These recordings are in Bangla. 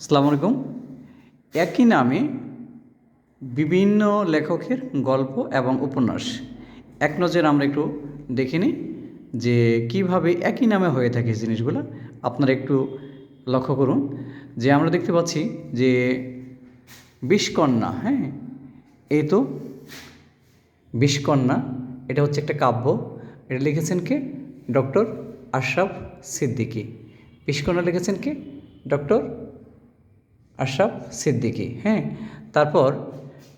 আসসালামু আলাইকুম। একই নামে বিভিন্ন লেখকের গল্প এবং উপন্যাস। এক নজর আমরা একটু দেখে নিই যে কীভাবে একই নামে হয়ে থাকে জিনিসগুলো। আপনারা একটু লক্ষ্য করুন যে আমরা দেখতে পাচ্ছি যে বিষকন্যা হ্যাঁ? এই তো বিষকন্যা, এটা হচ্ছে একটা কাব্য। এটা লিখেছেন কে? ডক্টর আশরাফ সিদ্দিকী। বিষকন্যা লিখেছেন কে? ডক্টর আশরাফ সিদ্দিকী হ্যাঁ? তারপর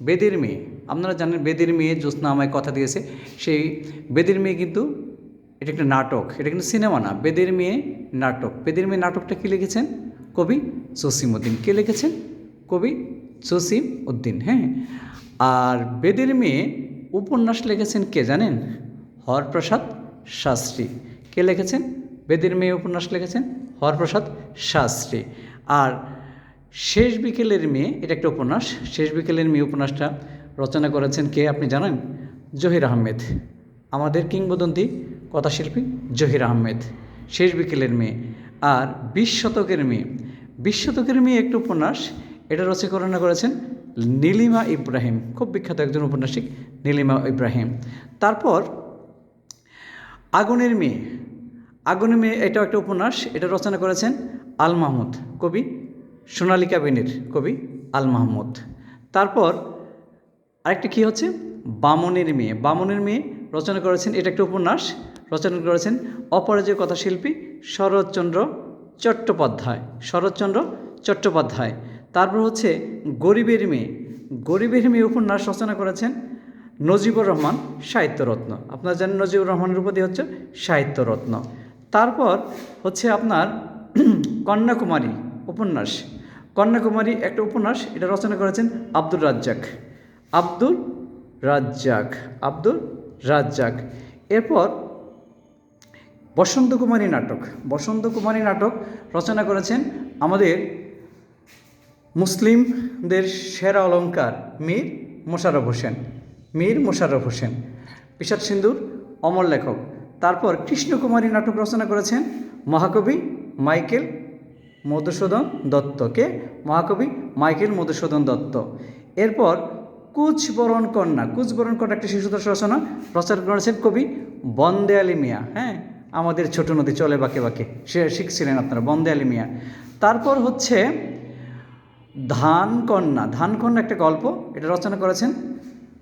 বেদের মেয়ে, আপনারা জানেন বেদের মেয়ে জ্যোৎস্না আমায় কথা দিয়েছে, সেই বেদের মেয়ে কিন্তু এটা একটা নাটক, এটা কিন্তু সিনেমা না, বেদের মেয়ে নাটক। বেদের মেয়ে নাটকটা কী লিখেছেন? কবি জসিম উদ্দিন কে লিখেছেন? কবি জসিম উদ্দিন হ্যাঁ? আর বেদের মেয়ে উপন্যাস লিখেছেন কে জানেন? হরপ্রসাদ শাস্ত্রী। কে লিখেছেন? বেদের মেয়ে উপন্যাস লিখেছেন হরপ্রসাদ শাস্ত্রী। আর শেষ বিকেলের মেয়ে, এটা একটা উপন্যাস, শেষ বিকেলের মেয়ে উপন্যাসটা রচনা করেছেন কে আপনি জানেন? জহির আহমেদ। আমাদের কিংবদন্তি কথাশিল্পী জহির আহমেদ। শেষ বিকেলের মেয়ে। আর বিশ শতকের মেয়ে। বিশ শতকের মেয়ে একটা উপন্যাস, এটা রচনা করেছেন নীলিমা ইব্রাহিম। খুব বিখ্যাত একজন উপন্যাসিক, নীলিমা ইব্রাহিম। তারপর আগুনের মেয়ে। আগুনের মেয়ে, এটাও একটা উপন্যাস, এটা রচনা করেছেন আল মাহমুদ কবি সোনালিকা বেনের কবি আল মাহমুদ। তারপর আরেকটা কী হচ্ছে? বামনের মেয়ে। বামনের মেয়ে রচনা করেছেন, এটা একটা উপন্যাস, রচনা করেছেন অপরাজয় কথাশিল্পী শরৎচন্দ্র চট্টোপাধ্যায়। শরৎচন্দ্র চট্টোপাধ্যায়। তারপর হচ্ছে গরিবের মেয়ে। গরিবের মেয়ে উপন্যাস রচনা করেছেন নজিবুর রহমান, সাহিত্যরত্ন। আপনারা জানেন নজিবুর রহমানের উপাধি হচ্ছে সাহিত্যরত্ন। তারপর হচ্ছে আপনার কন্যাকুমারী উপন্যাস। কন্যাকুমারী একটা উপন্যাস, এটা রচনা করেছেন আব্দুর রাজ্জাক। আব্দুর রাজ্জাক আব্দুর রাজ্জাক। এরপর বসন্ত কুমারী নাটক। বসন্ত কুমারী নাটক রচনা করেছেন আমাদের মুসলিমদের সেরা অলঙ্কার মীর মোশাররফ হোসেন। মীর মোশাররফ হোসেন বিষাদ সিন্ধুর অমর লেখক। তারপর কৃষ্ণকুমারী নাটক রচনা করেছেন মহাকবি মাইকেল মধুসূদন দত্তকে মহাকবি মাইকেল মধুসূদন দত্ত। এরপর কুচবরণ কন্যা কুচবরণ কন্যা একটি শিশুদর্শ রচনা প্রচার করেছেন কবি বন্দে আলী মিয়া। হ্যাঁ আমাদের ছোট নদী চলে বাঁকে বাঁকে। সে শিখছিলেন আপনারা, বন্দে আলী মিয়া। তারপর হচ্ছে ধান কন্যা ধান কন্যা একটা গল্প, এটা রচনা করেছেন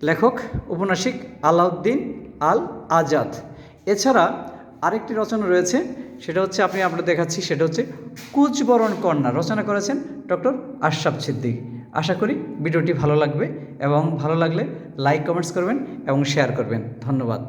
লেখক, উপন্যাসিক আলাউদ্দিন আল আজাদ এছাড়া আরেকটি রচনা রয়েছে সেটা হচ্ছে আপনি আপনার দেখাচ্ছি, সেটা হচ্ছে কুচবরণ কন্যা। রচনা করেছেন ডক্টর আশরাফ সিদ্দিক। আশা করি ভিডিওটি ভালো লাগবে এবং ভালো লাগলে লাইক কমেন্টস করবেন এবং শেয়ার করবেন। ধন্যবাদ।